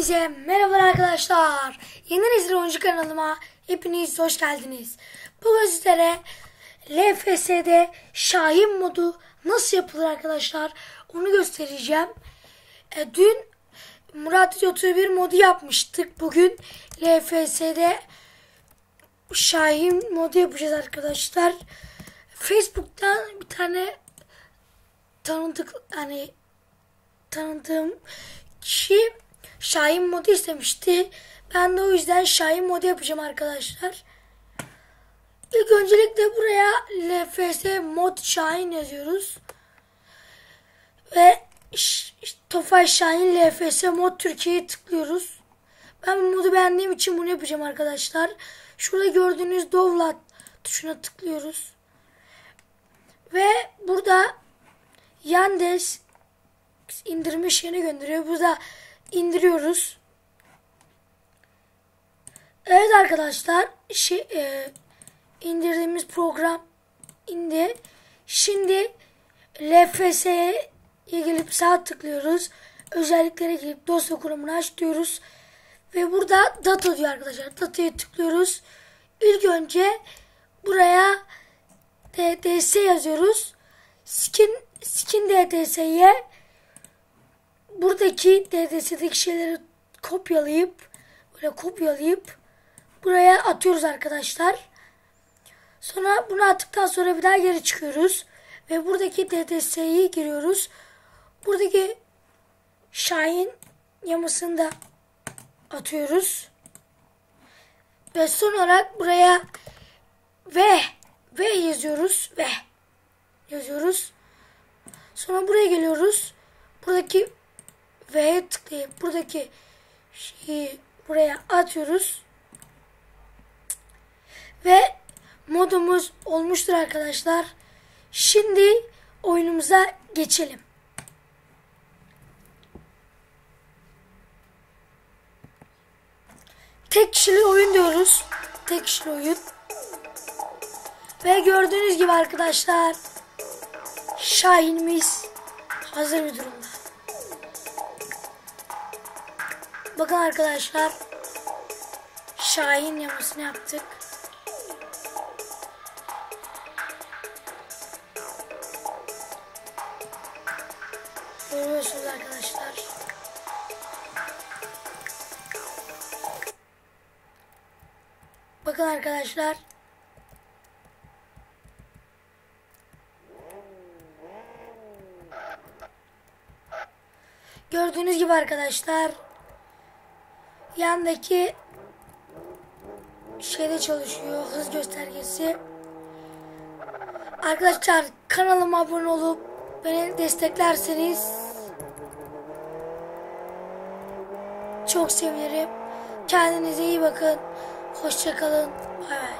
Herkese merhaba arkadaşlar. Yeni Nesil Oyuncu kanalıma hepiniz hoş geldiniz. Bugün sizlere LFS'de Şahin modu nasıl yapılır arkadaşlar onu göstereceğim. E, dün Murat 31 modu yapmıştık. Bugün LFS'de Şahin modu yapacağız arkadaşlar. Facebook'tan bir tane tanıdık hani tanıdığım kişi Şahin modu istemişti. Ben de o yüzden Şahin modu yapacağım arkadaşlar. İlk öncelikle buraya LFS mod Şahin yazıyoruz. Ve Tofaş Şahin LFS mod Türkiye'ye tıklıyoruz. Ben bu modu beğendiğim için bunu yapacağım arkadaşlar. Şurada gördüğünüz Dovlat tuşuna tıklıyoruz. Ve burada Yandex indirme şeyine gönderiyor. Burada indiriyoruz. Evet arkadaşlar şey, e, indirdiğimiz program indi. Şimdi LFS'ye gelip sağ tıklıyoruz. Özelliklere girip dosya kurumunu aç diyoruz. Ve burada data diyor arkadaşlar. Data'ya tıklıyoruz. İlk önce buraya DDS yazıyoruz. Skin skin DDS'ye buradaki DDS'deki şeyleri kopyalayıp böyle kopyalayıp buraya atıyoruz arkadaşlar. Sonra bunu attıktan sonra bir daha geri çıkıyoruz. Ve buradaki DDS'yi giriyoruz. Buradaki Şahin yamasını da atıyoruz. Ve son olarak buraya V V yazıyoruz. V yazıyoruz. Sonra buraya geliyoruz. Buradaki V'ye tıklayıp buradaki şeyi buraya atıyoruz. Ve modumuz olmuştur arkadaşlar. Şimdi oyunumuza geçelim. Tek kişili oyun diyoruz. Tek kişili oyun. Ve gördüğünüz gibi arkadaşlar Şahin'imiz hazır bir durumda. Bakın arkadaşlar. Şahin yamasını yaptık. Görüyorsunuz arkadaşlar. Bakın arkadaşlar. Gördüğünüz gibi arkadaşlar yandaki şeyde çalışıyor hız göstergesi. Arkadaşlar kanalıma abone olup beni desteklerseniz çok sevinirim. Kendinize iyi bakın. Hoşçakalın. Bay bay.